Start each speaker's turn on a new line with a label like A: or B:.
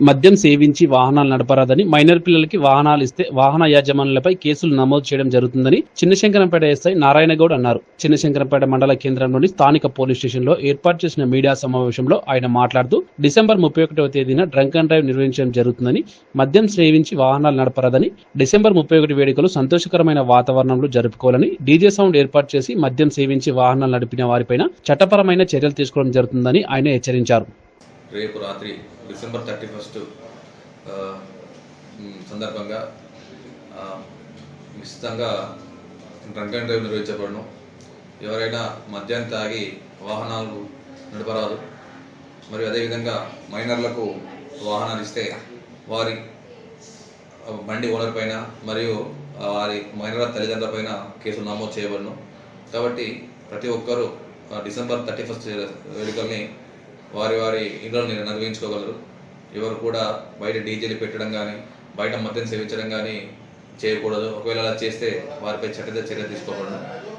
A: మద్యం సేవించి వాహనాలు నడపరాదని మైనర్ పిల్లలకి వాహనాలు ఇస్తే వాహన యాజమానులపై కేసులు నమోదు చేయడం జరుగుతుందని చిన్నశంకరంపేట ఎస్ఐ నారాయణగౌడ్ అన్నారు. చిన్నశంకరంపేట మండల కేంద్రంలోని స్థానిక పోలీస్ స్టేషన్లో ఏర్పాటు చేసిన మీడియా సమావేశంలో ఆయన మాట్లాడుతూ డిసెంబర్ ముప్పై ఒకటవ తేదీన డ్రంక్ అండ్ డ్రైవ్ నిర్వహించడం జరుగుతుందని మద్యం సేవించి వాహనాలు నడపరాదని డిసెంబర్ ముప్పై ఒకటి వేడుకలు సంతోషకరమైన వాతావరణంలో జరుపుకోవాలని డీజే సౌండ్ ఏర్పాటు చేసి మద్యం సేవించి వాహనాలు నడిపిన వారిపైన చట్టపరమైన చర్యలు తీసుకోవడం జరుగుతుందని ఆయన హెచ్చరించారు.
B: రేపు రాత్రి డిసెంబర్ థర్టీ ఫస్ట్ సందర్భంగా నిశ్చితంగా డ్రంక్ అండ్ డ్రైవ్ నిర్వహించబడను. ఎవరైనా మద్యాన్ని తాగి వాహనాలు నడపరాదు. మరియు అదేవిధంగా మైనర్లకు వాహనాలు ఇస్తే వారి బండి ఓనర్ పైన మరియు వారి మైనర్ తల్లిదండ్రుల పైన కేసులు నమోదు చేయబడను. కాబట్టి ప్రతి ఒక్కరూ డిసెంబర్ థర్టీ ఫస్ట్ వేడుకల్ని వారి వారి ఇంట్లో నేను నిర్వహించుకోగలరు. ఎవరు కూడా బయట డీజేలు పెట్టడం కానీ బయట మద్యం సేవించడం కానీ చేయకూడదు. ఒకవేళ అలా చేస్తే వారిపై చట్టద చర్య తీసుకోకూడదు.